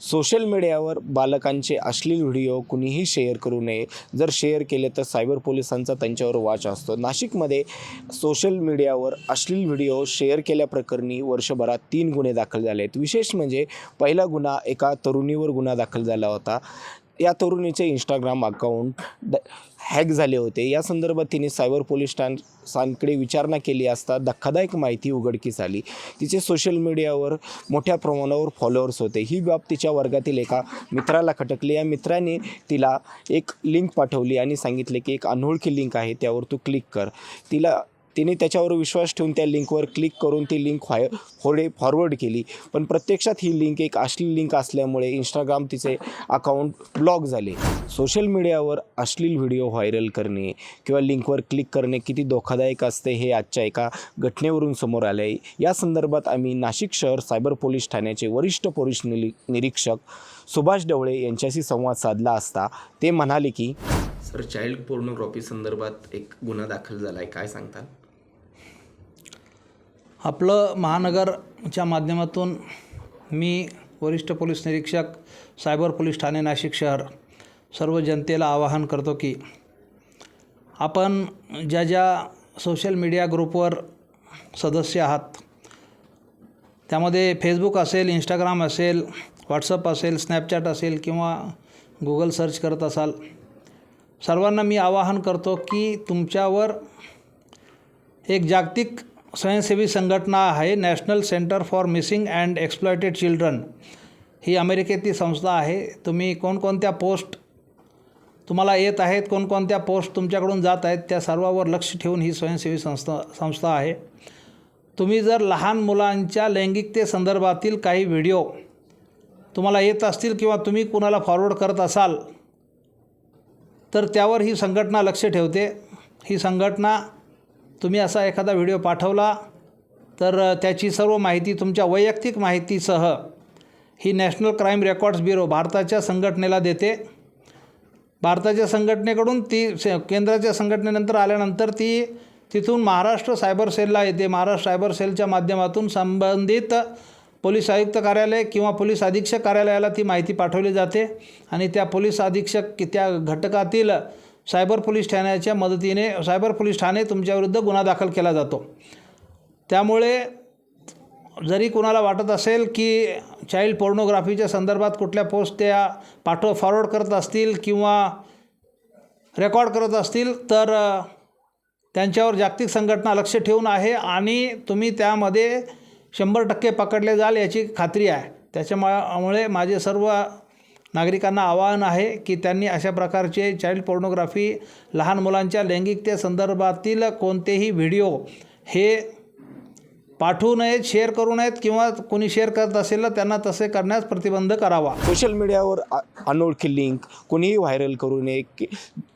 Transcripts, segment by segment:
Social मीडियावर बालकांचे अश्लील व्हिडिओ कुणीही शेअर करू नये. जर शेअर केले तर सायबर पोलिसांचा त्यांच्यावर वाच असतो. नाशिकमध्ये सोशल मीडियावर अश्लील व्हिडिओ शेअर केल्याप्रकरणी वर्षभरात तीन गुन्हे दाखल झाले आहेत विशेष म्हणजे पहिला गुन्हा एका तरुणीवर गुन्हा दाखल झाला होता. या तरुणीचे इंस्टाग्राम अकाउंट ड हॅक झाले होते. या संदर्भात तिने सायबर पोलीस स्थानकडे विचारणा केली असता धक्कादायक माहिती उघडकीस आली. तिचे सोशल मीडियावर मोठ्या प्रमाणावर फॉलोअर्स होते. ही बाब तिच्या वर्गातील एका मित्राला खटकली. या मित्राने तिला एक लिंक पाठवली आणि सांगितले की एक अनोळखी लिंक आहे त्यावर तू क्लिक कर. तिला तिने त्याच्यावर विश्वास ठेवून त्या लिंकवर क्लिक करून ती लिंक व्हाय फॉरडे फॉरवर्ड केली. पण प्रत्यक्षात ही लिंक एक अश्लील लिंक असल्यामुळे इंस्टाग्राम तिचे अकाउंट ब्लॉक झाले. सोशल मीडियावर अश्लील व्हिडिओ व्हायरल करणे किंवा लिंकवर क्लिक करणे किती धोकादायक असते हे आजच्या एका घटनेवरून समोर आले आहे या संदर्भात आम्ही नाशिक शहर सायबर पोलीस ठाण्याचे वरिष्ठ पोलीस निरी निरीक्षक सुभाष ढवळे यांच्याशी संवाद साधला असता ते म्हणाले की सर चाइल्ड पोर्नोग्राफी संदर्भात एक गुन्हा दाखल झाला आहे काय सांगता आपलं महानगरच्या माध्यमातून मी वरिष्ठ पोलीस निरीक्षक सायबर पोलीस ठाणे नाशिक शहर सर्व जनतेला आवाहन करतो की आपण ज्या ज्या सोशल मीडिया ग्रुपवर सदस्य आहात त्यामध्ये फेसबुक असेल इंस्टाग्राम असेल व्हॉट्सअप असेल स्नॅपचॅट असेल किंवा गुगल सर्च करत असाल सर्वांना मी आवाहन करतो की तुमच्यावर एक जागतिक स्वयंसेवी संघटना आहे National Centre for Missing and Exploited Children ही अमेरिकेतली संस्था आहे. तुम्ही कोणकोणत्या पोस्ट तुम्हाला येत आहेत कोणकोणत्या पोस्ट तुमच्याकडून जात आहेत त्या सर्वावर लक्ष ठेवून ही स्वयंसेवी संस्था संस्था आहे. तुम्ही जर लहान मुलांच्या लैंगिकतेसंदर्भातील काही व्हिडिओ तुम्हाला येत असतील किंवा तुम्ही कुणाला फॉरवर्ड करत असाल तर त्यावर ही संघटना लक्ष ठेवते. ही संघटना तुम्ही असा एखादा व्हिडिओ पाठवला तर त्याची सर्व माहिती तुमच्या वैयक्तिक माहितीसह ही नॅशनल क्राईम रेकॉर्ड्स ब्युरो भारताच्या संघटनेला देते. भारताच्या संघटनेकडून ती से केंद्राच्या संघटनेनंतर आल्यानंतर ती तिथून महाराष्ट्र सायबर सेलला येते. महाराष्ट्र सायबर सेलच्या माध्यमातून संबंधित पोलीस आयुक्त कार्यालय किंवा पोलीस अधीक्षक कार्यालयाला ती माहिती पाठवली जाते आणि त्या पोलीस अधीक्षक त्या घटकातील सायबर पोलीस ठाण्याच्या मदतीने सायबर पोलीस ठाणे तुमच्याविरुद्ध गुन्हा दाखल केला जातो. त्यामुळे जरी कुणाला वाटत असेल की चाइल्ड पोर्नोग्राफीच्या संदर्भात कुठल्या पोस्ट त्या पाठव फॉरवर्ड करत असतील किंवा रेकॉर्ड करत असतील तर त्यांच्यावर जागतिक संघटना लक्ष ठेवून आहे आणि तुम्ही त्यामध्ये शंभर टक्के पकडले जाल याची खात्री आहे. त्याच्यामुळे माझे सर्व नागरिकांना आवाहन आहे की त्यांनी अशा प्रकारचे चाइल्ड पोर्नोग्राफी लहान मुलांच्या लैंगिकतेसंदर्भातील कोणतेही व्हिडिओ हे पाठवू नयेत शेअर करू नयेत किंवा कोणी शेअर करत असेल तर त्यांना तसे करण्यास प्रतिबंध करावा. सोशल मीडियावर अनोळखी लिंक कोणीही व्हायरल करू नये.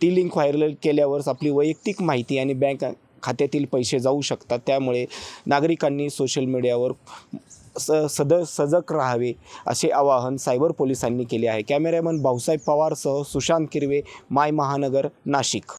ती लिंक व्हायरल केल्यावरच आपली वैयक्तिक माहिती आणि बँक खात्यातील पैसे जाऊ शकतात. त्यामुळे नागरिकांनी सोशल मीडियावर स सद सजग राहावे असे आवाहन सायबर पोलिसांनी केले आहे. कॅमेरामन भाऊसाहेब पवारसह सुशांत किरवे माय महानगर नाशिक.